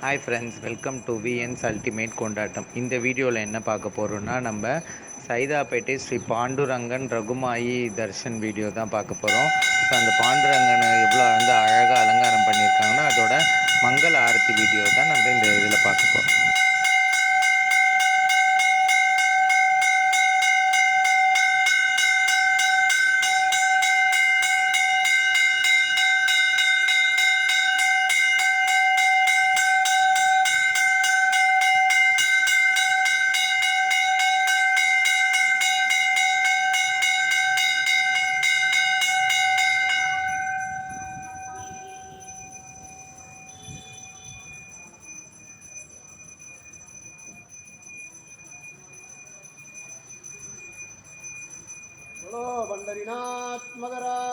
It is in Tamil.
hi friends welcome to VNS ultimate கொண்டாட்டம் இந்த வீடியோவில் என்ன பார்க்க போகிறோன்னா நம்ம சைதாப்பேட்டை ஸ்ரீ பாண்டுரங்கன் ரகுமாயி தர்ஷன் வீடியோ தான் பார்க்க போகிறோம் ஸோ அந்த பாண்டுரங்கனை எவ்வளோ வந்து அழகாக அலங்காரம் பண்ணியிருக்காங்கன்னா அதோட மங்கள ஆரத்தி வீடியோ தான் நம்ம இந்த இதில் பார்க்க போகிறோம் बोलो पंडरीनाथ महाराज की